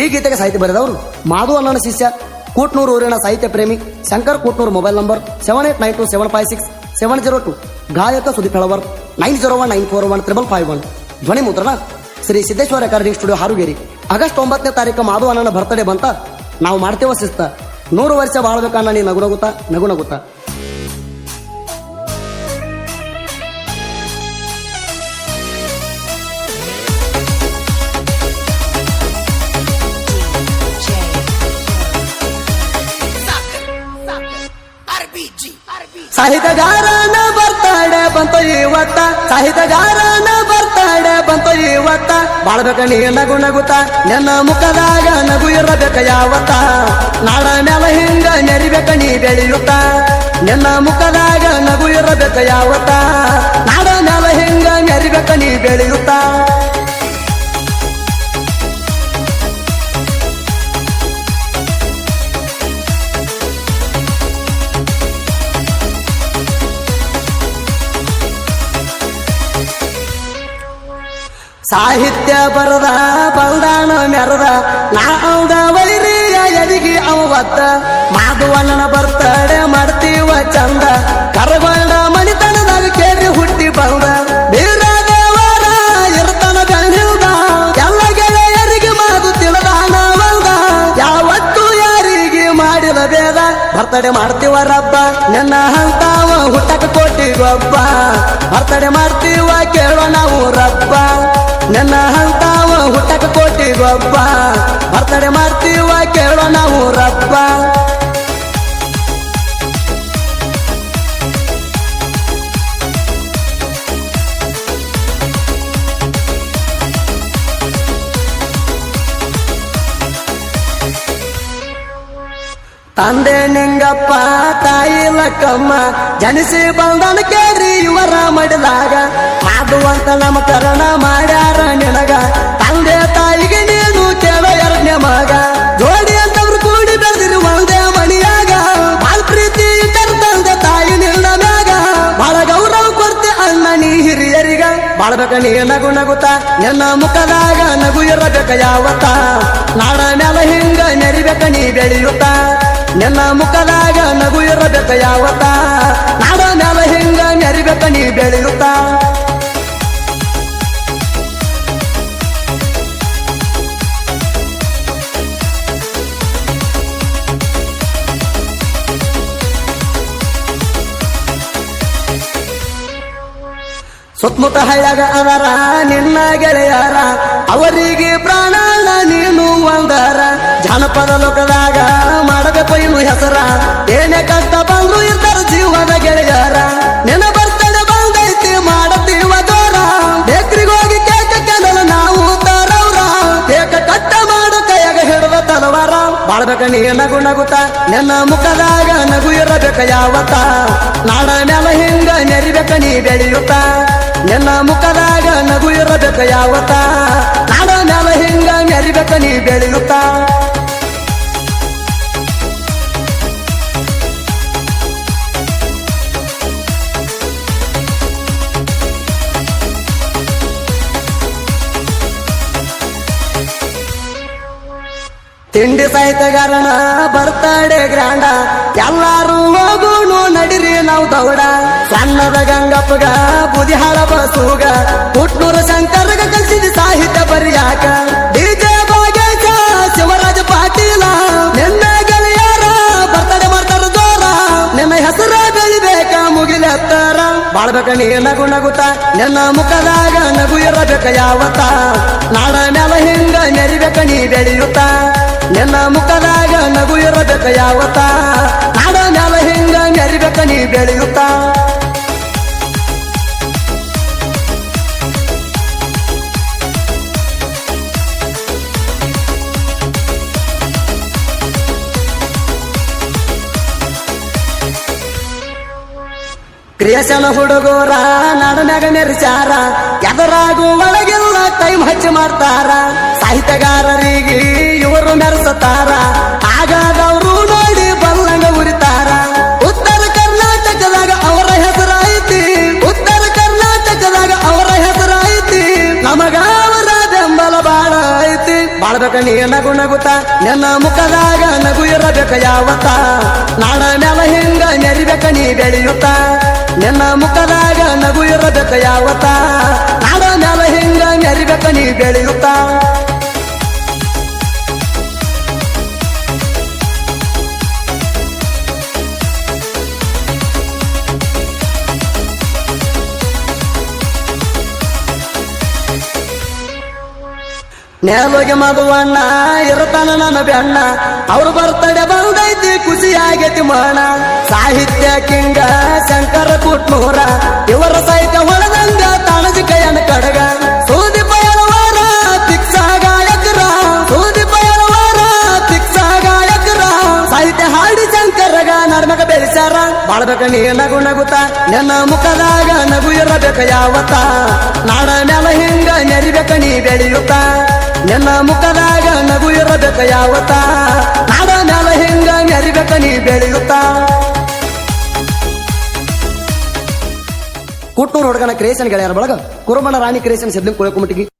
ಈ ಗೀತೆಗೆ ಸಾಹಿತ್ಯ ಬರೆದವರು ಮಾಧು ಅಣ್ಣನ ಶಿಷ್ಯ, ಕೂಟ್ನೂರು ಊರಿನ ಸಾಹಿತ್ಯ ಪ್ರೇಮಿ, Shankar Kutnur mobile number seven eight nine two seven five six seven zero two ಗಾಯಕ Sudeep Helavar nine zero one nine four one triple five one ಧ್ವನಿ ಮುದ್ರಣ Shri Siddeshwar recording studio Harugeri. August ಒಂಬತ್ತನೇ ತಾರೀಕು ಮಾಧು ಅಣ್ಣನ birthday ಬಂತ. ನಾವು ಮಾಡ್ತೇವ ಶಿಸ್ತ. ನೂರು ವರ್ಷ ಬಾಳ್ಬೇಕನ್ನ ನೀ ನಗು ನಗುತ್ತಾ ಸಾಹಿತ್ಯಗಾರನ ಬರ್ತಾಡೆ ಬಂತು ಇವತ್ತ ಸಾಹಿತ್ಯಗಾರನ ಬರ್ತಾಡೆ ಬಂತು ಇವತ್ತ ಬಾಳ್ಬೇಕ ನೀ ನಗು ನಗುತ್ತ. ನನ್ನ ಮುಖದಾಗ ನಗು ಇರಬೇಕ ಯಾವತ್ತ. ನಾಡ ನೆಲ ಹಿಂಗ ನೆರಿಬೇಕ ನೀ ಬೆಳೆಯುತ್ತ. ನನ್ನ ಮುಖದಾಗ ನಗು ಇರಬೇಕ ಯಾವತ್ತ. ನಾಡ ನೆಲ ಹಿಂಗ ನೆರಿಬೇಕ ನೀ ಬೆಳೆಯುತ್ತ. ಸಾಹಿತ್ಯ ಬರದ ಬಲ್ದಾನ ಮೆರದ ನಾದ ವೈರಿ ಎದಿಗಿ ಅವತ್ತ ಮಾಧುವಣ್ಣನ ಬರ್ತಡೆ ಮಾಡ್ತೀವ ಚಂದ ಕರಗೊಂಡ ಮಣಿತನದಲ್ಲಿ ಕೇಳಿ ಹುಟ್ಟಿ ಬಂದ. ಬೀರದೇವರ ಇರ್ತನ ಬೆಳೆದ ಎಲ್ಲ ಗೆಳೆಯರಿಗೆ ಮಾತು ತಿಳಿದಾನ ಬಂದ ಯಾವತ್ತು ಯಾರಿಗೆ ಮಾಡಿದ ಬೇದ ಬರ್ತಡೆ ಮಾಡ್ತೀವ ರಬ್ಬ. ನನ್ನ ಹಂತಾವ ಹುಟ್ಟಕ ಕೊಟ್ಟಿಗೊಬ್ಬ. ಗೊಬ್ಬ ಬರ್ತಡೆ ಮಾಡ್ತೀವ ಕೇಳೋ ನಾವು ರಬ್ಬ. ನನ್ನ ಹಂತಾವ ಹುಟ್ಟಕ ಕೋಟಿ ಗೊಬ್ಬ. ಬರ್ತಡೆ ಮಾಡ್ತೀವ ಕೇಳೋ ನಾವು ರಪ್ಪ ತಂದೆ ನಿಂಗಪ್ಪ, ತಾಯಿ ಲಕ್ಕಮ್ಮ, ಜನಿಸಿ ಬಂದನ ಕೇಳ್ರಿ ಇವರ ಮಡಿದಾಗ ನಮ್ಮ ಕರಣ ಮಾಡ್ಯಾರ. ನಿನಗ. ತಂದೆ ತಾಯಿಗೆ ನೀನು ಕೇಳೋ ಎರಡನೇ ಮಗ. ಜೋಡಿ ಅಂತವ್ರು ಕೂಡಿ ಬೆಳೆದಿರು ಒಂದೇ ಮನೆಯಾಗ. ಬಾಳ ಪ್ರೀತಿ ಇಟ್ಟರ ತಂದೆ ತಾಯಿ ನಿನ್ನ ಮ್ಯಾಗ. ಬಾಳ ಗೌರವ ಕೊಡ್ತೆ ಅಣ್ಣ ನೀ ಹಿರಿಯರಿಗ. ಬಾಳ್ಬೇಕ ನೀ ನಗು ನಗುತ್ತ, ನಿನ್ನ ಮುಖದಾಗ ನಗು ಇರಬೇಕ ಯಾವತ್ತ. ನಾಡ ಮ್ಯಾಲ ಹಿಂಗ ನೆರಿಬೇಕ ನೀ ಬೆಳೆಯುತ್ತ. ನಿನ್ನ ಮುಖದಾಗ ನಗು ಇರಬೇಕ ಯಾವತ್ತ. ನಾಡ ಹಿಂಗ ನೆರಿಬೇಕ ನೀ ಬೆಳೆಯುತ್ತ. ಸುತ್ತಮುತ್ತ ಹಳ್ಳಗ ಅದರ ನಿನ್ನ ಗೆಳೆಯರ, ಅವರಿಗೆ ಪ್ರಾಣ ನೀನು ಒಂದರ. ಜಾನಪದ ಲೋಕದಾಗ ಮಾಡಬೇಕು ಇನ್ನು ಹೆಸರ. ಏನೇ ಕಷ್ಟ ಬಂದ್ರು ಇರ್ತಾರ ಜೀವನ ಗೆಳೆಯರ. ನಿನ್ನ ಮುಖದಾಗ ನಗು ಇರಬೇಕ ಯಾವತ್ತ? ನಾಡ ಮ್ಯಾಲ ಹಿಂಗ ನೆರಿಬೇಕ ನೀ ಬೆಳೆಯುತ್ತ? ನಿನ್ನ ಮುಖದಾಗ ನಗು ಇರಬೇಕ ಯಾವತ್ತ? ನಾಡ ಮ್ಯಾಲ ಹಿಂಗ ನೆರಿಬೇಕ ನೀ ಬೆಳೆಯುತ್ತ? ತಿಂಡಿ ಸಾಹಿತ್ಯಗಾರನ ಬರ್ತಾಡೆ ಗ್ರಾಂಡ ಎಲ್ಲಾರು ಹೋಗುನು ನಡಿರಿ ನಾವು ದೌಡ. ಸಣ್ಣದ ಗಂಗಪ್ಪಗ ಬುದಿ ಹಳ ಬಸೂಗ. ಪುಟ್ನೂರು ಶಂಕರ್ಗ ಕಲ್ಸಿದ ಸಾಹಿತ್ಯ ಬರಿಯಾಕ. ಡಿಜೆ ಭಾಗೇಶ ಶಿವರಾಜ ಪಾಟೀಲ. ನಿನ್ನ ಗೆಳೆಯರ ಬರ್ತಡೆ ಮಾಡ್ತಾರ ಜೋರ. ನಿನ್ನ ಹೆಸರ ಬೆಳಿಬೇಕ ಮುಗಿಲತ್ತಾರ ಬಾಳ್ಬೇಕ ನೀ ನಗು ನಗುತ್ತ, ನಿನ್ನ ಮುಖದಾಗ ನಗು ಇರಬೇಕ ಯಾವತ್ತ. ನಾಡ ಮೇಲೆ ಹಿಂಗ ನೆರಿಬೇಕ ನೀ ಬೆಳೆಯುತ್ತ. ನಿನ್ನ ಮುಖದಾಗ ನಗು ಇರಬೇಕ ಯಾವತ್ತ? ನಾಡ ಮ್ಯಾಲ ಹಿಂಗ ನೆರಿಬೇಕ ನೀ ಬೆಳೆಯುತ್ತ? ಕ್ರಿಯಶನ ಹುಡುಗೋರ ನಡನಾಗ ಮೆರಿಚಾರ ಎದರಾಗೂ ಒಳಗೆಲ್ಲ ಟೈಮ್ ಹಚ್ಚಿ ಮಾಡ್ತಾರ. ಸಾಹಿತ್ಯಗಾರರಿಗೆ ಇವರು ಮೆರೆಸುತ್ತಾರ ಆಗಾದವರು ನೋಡಿ ಬಲ್ಲಂಗ ಉರಿತಾರ. ಉತ್ತರ ಕರ್ನಾಟಕದಾಗ ಅವರ ಹೆಸರಾಯಿತಿ ಉತ್ತರ ಕರ್ನಾಟಕದಾಗ ಅವರ ಹೆಸರಾಯಿತಿ ನಮಗ ಅವರ ಬೆಂಬಲ ಬಾಳ ಐತಿ. ಬಾಳ್ಬೇಕ ನೀ ನಗು ನಗುತ್ತ ನನ್ನ ಮುಖದಾಗ ನಗು ಇರಬೇಕ ಯಾವತ್ತ. ನಾಡ ನೆಲ ಹಿಂಗ ನೆರಿಬೇಕ ನೀ ಬೆಳೆಯುತ್ತ. ನನ್ನ ಮುಖದಾಗ ನಗು ಇರಬೇಕ ಯಾವತ್ತ. ನಾಡ ನೆಲ ಹಿಂಗ ನೆರಿಬೇಕ ನೀ ಬೆಳೆಯುತ್ತ. ನೇಲೋಗೆ ಮದುವಣ್ಣ ಇರತನ ನನ್ನ ಬೆಣ್ಣ. ಅವ್ರ ಬರ್ತಡೆ ಬಂದೈತಿ ಖುಷಿ ಆಗೈತಿ ಮಣ. ಸಾಹಿತ್ಯ ಕಿಂಗ ಶಂಕರ ಕುಟ್ನೂರ. ಇವರ ಸಾಹಿತ್ಯ ಹೊಳದಂಗ ತಾಣಜಿ ಕೈಯನ್ನು ಕಡಗ. ಸೂದಿ ಪಯಲವಾರ ತಿಕ್ಸ ಗಾಯಕರ. ಸೂದಿ ಪಯಲವಾರ ತಿಕ್ಸ ಗಾಯಕರ. ಸಾಹಿತ್ಯ ಹಾಡಿ ಶಂಕರಗ ನರ್ಮಗ ಬೆಳೆಸ್ಯಾರ ಬಾಳ್ಬೇಕ ನೀ ನಗು ನಗುತ್ತ, ನನ್ನ ಮುಖದಾಗ ನಗು ಇರಬೇಕ ಯಾವತ್ತ. ನಾಡ ನೆಲ ಹಿಂಗ ನೆರಿಬೇಕ ನೀ ಬೆಳೆಯುತ್ತ. ನಿನ್ನ ಮುಖದಾಗ ನಗು ಇರಬೇಕ ಯಾವತ್ತ? ನಾಡ ಮ್ಯಾಲ ಹಿಂಗ ನೆರಿಬೇಕ ನೀ ಬೆಳೆಯುತ್ತ? ಕುಟ್ಟೂರು ಹುಡುಗನ ಕ್ರಿಯೇಷನ್ ಗೆಳೆಯರ ಬಳಗ ಕುರುಬನ ರಾಣಿ ಕ್ರಿಯೇಷನ್ ಸಿದ್ಲಿಂಗ್ ಕುಳಕುಮಟಿಗೆ.